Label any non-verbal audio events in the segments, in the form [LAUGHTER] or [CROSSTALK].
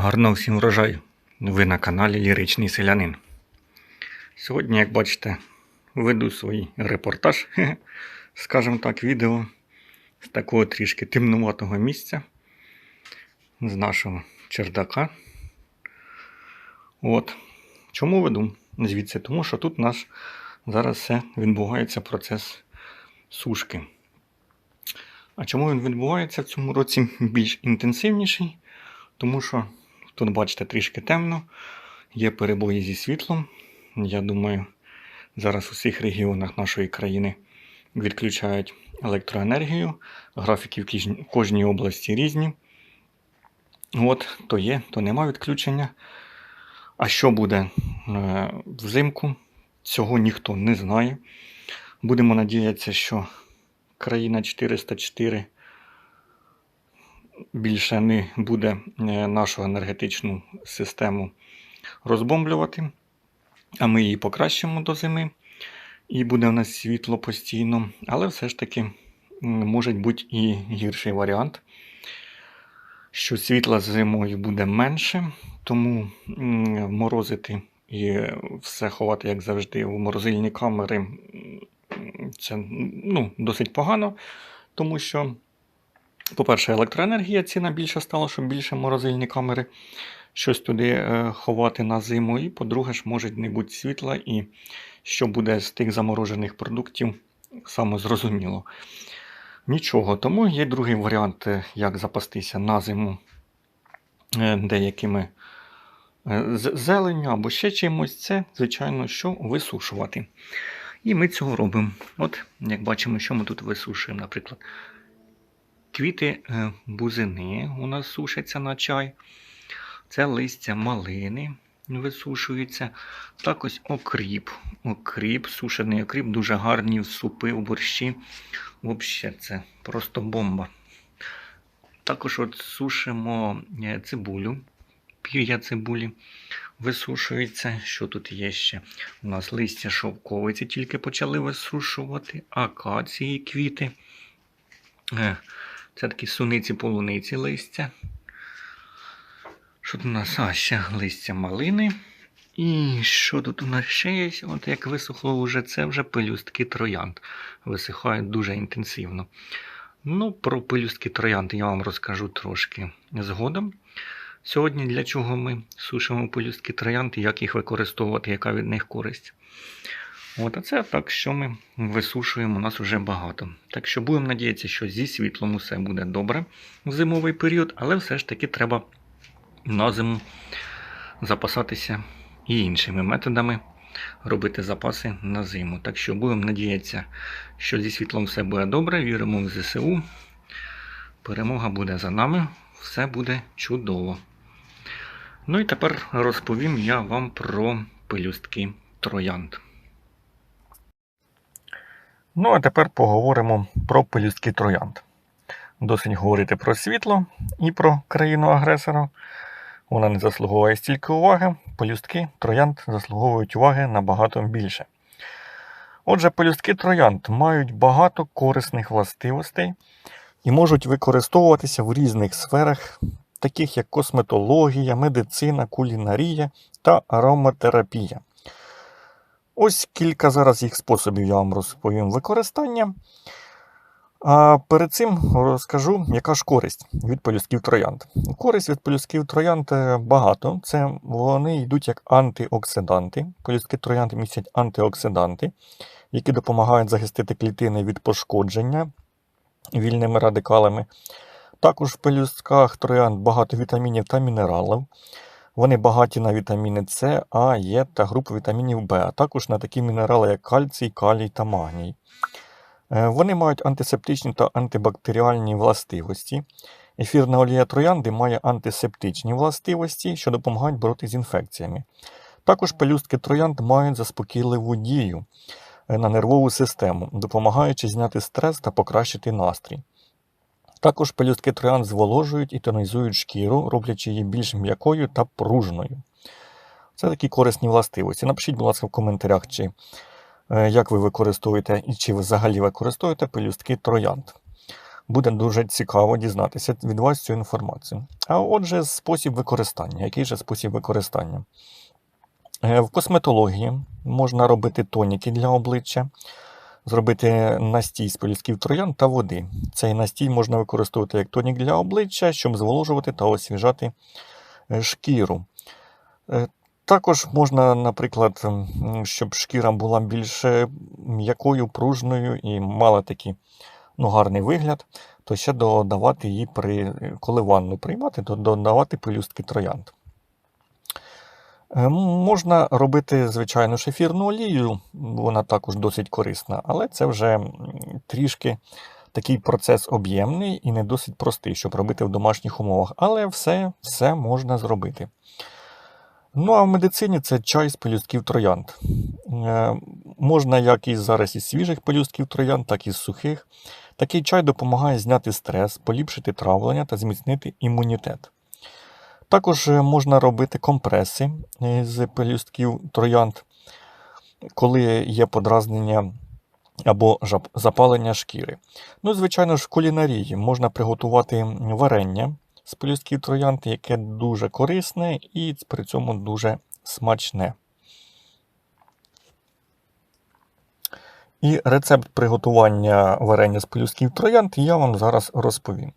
Гарного всім врожаю. Ви на каналі Ліричний Селянин. Сьогодні, як бачите, веду свій репортаж, [LAUGHS] скажімо так, відео з такого трішки темнуватого місця, з нашого чердака. От. Чому веду звідси? Тому що тут у нас зараз все відбувається процес сушки. А чому він відбувається в цьому році більш інтенсивніший? Тому що тут, бачите, трішки темно, є перебої зі світлом. Я думаю, зараз у всіх регіонах нашої країни відключають електроенергію. Графіки в кожній області різні. От, то є, то нема відключення. А що буде е, взимку? Цього ніхто не знає. Будемо надіятися, що країна 404 більше не буде е, нашу енергетичну систему розбомблювати, а ми її покращимо до зими, і буде в нас світло постійно. Але все ж таки може бути і гірший варіант, що світла зимою буде менше, тому морозити і все ховати, як завжди, у морозильні камери. Це ну, досить погано, тому що по-перше, електроенергія ціна більша стала, щоб більше морозильні камери щось туди е, ховати на зиму. І, по-друге, ж може не бути світла, і що буде з тих заморожених продуктів, саме зрозуміло. Нічого, тому є другий варіант, е, як запастися на зиму е, деякими зеленню або ще чимось. Це, звичайно, що висушувати. І ми цього робимо. От, як бачимо, що ми тут висушуємо, наприклад. Квіти е, бузини у нас сушаться на чай. Це листя малини висушується. Так ось окріп. Окріп, сушений окріп, дуже гарні в супи, в борщі. Взагалі, це просто бомба. Також от сушимо е, цибулю, пір'я цибулі висушується. Що тут є ще? У нас листя шовковиці тільки почали висушувати, акації квіти. Це такі суниці полуниці листя. Що тут у нас? А, ще листя малини. І що тут у нас ще є? От як висохло вже це вже пелюстки троянд. Висихають дуже інтенсивно. Ну, про пелюстки троянд я вам розкажу трошки згодом. Сьогодні для чого ми сушимо пелюстки троянд і як їх використовувати, яка від них користь. От, це так, що ми висушуємо, у нас вже багато. Так що будемо надіятися, що зі світлом усе буде добре в зимовий період, але все ж таки треба на зиму запасатися і іншими методами робити запаси на зиму. Так що будемо надіятися, що зі світлом все буде добре. Віримо в ЗСУ. Перемога буде за нами, все буде чудово. Ну і тепер розповім я вам про пелюстки троянд. Ну, а тепер поговоримо про пелюстки троянд. Досить говорити про світло і про країну-агресора. Вона не заслуговує стільки уваги, пелюстки троянд заслуговують уваги набагато більше. Отже, пелюстки троянд мають багато корисних властивостей і можуть використовуватися в різних сферах, таких як косметологія, медицина, кулінарія та ароматерапія. Ось кілька зараз їх способів я вам розповім використання. А перед цим розкажу, яка ж користь від пелюстків троянд. Користь від пелюстків троянд е, багато. Це вони йдуть як антиоксиданти. Пелюстки троянд містять антиоксиданти, які допомагають захистити клітини від пошкодження вільними радикалами. Також в пелюстках троянд багато вітамінів та мінералів. Вони багаті на вітаміни С, А, Е та групу вітамінів В, а також на такі мінерали, як кальцій, калій та магній. Е, Вони мають антисептичні та антибактеріальні властивості. Ефірна олія троянди має антисептичні властивості, що допомагають боротися з інфекціями. Також пелюстки троянд мають заспокійливу дію е, на нервову систему, допомагаючи зняти стрес та покращити настрій. Також пелюстки троянд зволожують і тонізують шкіру, роблячи її більш м'якою та пружною. Це такі корисні властивості. Напишіть, будь ласка, в коментарях, чи е, як ви використовуєте і чи ви взагалі використовуєте пелюстки троянд. Буде дуже цікаво дізнатися від вас цю інформацію. А отже, спосіб використання. Який же спосіб використання? Е, В косметології можна робити тоніки для обличчя, зробити настій з полісків троян та води. Цей настій можна використовувати як тонік для обличчя, щоб зволожувати та освіжати е, шкіру. Е, Також можна, наприклад, щоб шкіра була більш е, м'якою, пружною і мала такий ну, гарний вигляд, то ще додавати її при коли ванну приймати, то додавати пелюстки троянд. Е, Можна робити, звичайно, ж ефірну олію, вона також досить корисна, але це вже трішки такий процес об'ємний і не досить простий, щоб робити в домашніх умовах. Але все, все можна зробити. Ну а в медицині це чай з пелюстків троянд. Е, Можна як із зараз із свіжих пелюстків троянд, так і з сухих. Такий чай допомагає зняти стрес, поліпшити травлення та зміцнити імунітет. Також е, можна робити компреси е, з пелюстків троянд, коли є подразнення або запалення шкіри. Ну, звичайно ж, в кулінарії можна приготувати варення з пелюстків троянд, яке дуже корисне і при цьому дуже смачне. І рецепт приготування варення з пелюстків троянд я вам зараз розповім.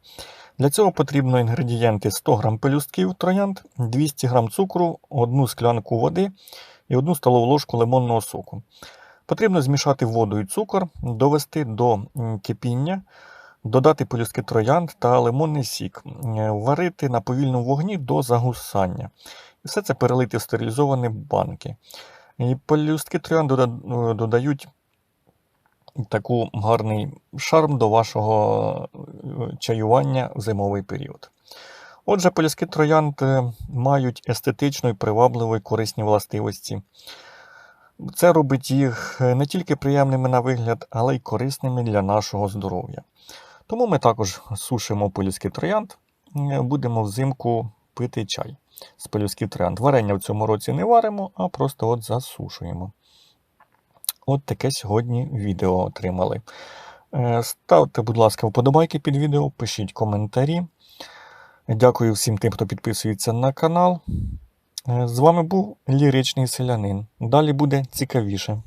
Для цього потрібно інгредієнти 100 г пелюстків троянд, 200 г цукру, 1 склянку води і 1 столову ложку лимонного соку. Потрібно змішати воду і цукор, довести до кипіння, додати пелюстки троянд та лимонний сік, варити на повільному вогні до загусання. І все це перелити в стерилізовані банки. І пелюстки троянд е, додають таку гарний шарм до вашого чаювання в зимовий період. Отже, пелюстки троянд мають естетично і привабливо і корисні властивості. Це робить їх е, не тільки приємними на вигляд, але й корисними для нашого здоров'я. Тому ми також сушимо пелюстки троянд, будемо взимку пити чай з пелюстків троянд. Варення в цьому році не варимо, а просто от засушуємо. От таке сьогодні відео отримали. Е, Ставте, будь ласка, вподобайки під відео, пишіть коментарі. Дякую всім тим, хто підписується на канал. Е, З вами був Ліричний Селянин. Далі буде цікавіше.